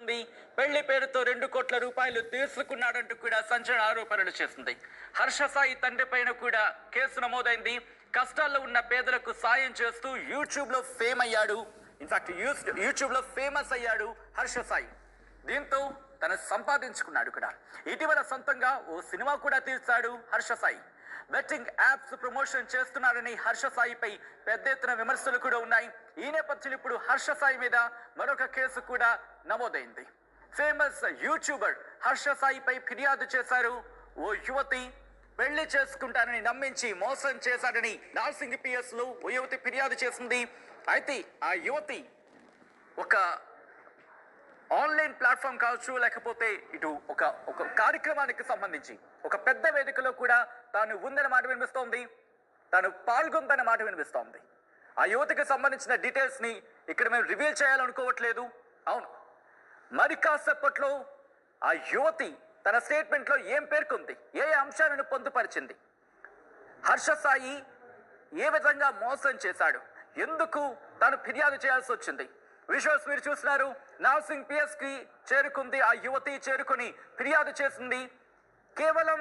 ఉంది. పెళ్ళి పేరుతో రెండు కోట్ల రూపాయలు తీసుకున్నాడంటూ కూడా సంచలన ఆరోపణలు చేసింది హర్ష సాయి తండ్రి పైన కూడా కేసు నమోదైంది. కష్టాల్లో ఉన్న పేదలకు సాయం చేస్తూ యూట్యూబ్లో ఫేమ్ అయ్యాడు. ఇన్ఫాక్ట్ యూట్యూబ్లో ఫేమస్ అయ్యాడు హర్ష సాయి. దీంతో తను సంపాదించుకున్నాడు కూడా. ఇటీవల సొంతంగా ఓ సినిమా కూడా తీర్చాడు Harsha Sai. Betting apps promotion చేస్తున్నారని హర్ష సాయిపై పెద్ద ఎత్తున విమర్శలు కూడా ఉన్నాయి. ఈ నేపథ్యంలో ఇప్పుడు హర్ష సాయి మీద మరొక కేసు కూడా నమోదైంది. ఫేమస్ యూట్యూబర్ హర్ష సాయిపై ఫిర్యాదు చేశారు. ఓ యువతి పెళ్ళి చేసుకుంటానని నమ్మించి మోసం చేశాడని నార్సింగ్ పిఎస్లో ఓ యువతి ఫిర్యాదు చేసింది. అయితే ఆ యువతి ఒక ఆన్లైన్ ప్లాట్ఫామ్ కావచ్చు లేకపోతే ఇటు ఒక ఒక కార్యక్రమానికి సంబంధించి ఒక పెద్ద వేదికలో కూడా తాను ఉందన్న మాట వినిపిస్తోంది. తాను పాల్గొందన్న మాట వినిపిస్తోంది. ఆ యువతికి సంబంధించిన డీటెయిల్స్ని ఇక్కడ మేము రివీల్ చేయాలనుకోవట్లేదు. అవును. మరి కాసేపట్లో ఆ యువతి తన స్టేట్మెంట్లో ఏం పేర్కొంది? ఏ ఏ అంశాలను పొందుపరిచింది? హర్ష సాయి ఏ విధంగా మోసం చేశాడు? ఎందుకు తాను ఫిర్యాదు చేయాల్సి వచ్చింది? విజువల్స్ మీరు చూస్తున్నారు. నర్సింగ్ పిఎస్కి చేరుకుంది. ఆ యువతి చేరుకుని ఫిర్యాదు చేసింది. కేవలం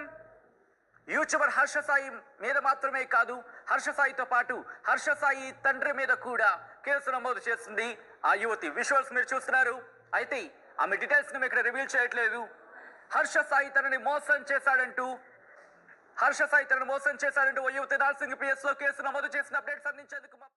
యూట్యూబర్ హర్ష సాయి మీద మాత్రమే కాదు హర్ష సాయితో పాటు హర్ష సాయి తండ్రి మీద కూడా కేసు నమోదు చేసింది ఆ యువతి. విజువల్స్ మీరు చూస్తున్నారు. అయితే ఆమె డీటెయిల్స్ మేము ఇక్కడ రివీల్ చేయట్లేదు. హర్ష సాయి తనని మోసం చేశాడంటూ హర్ష సాయి తనని మోసం చేశాడంటూ ఓ యువతి నార్సింగ్ పిఎస్లో కేసు నమోదు చేసిన అప్డేట్స్ అందించేందుకు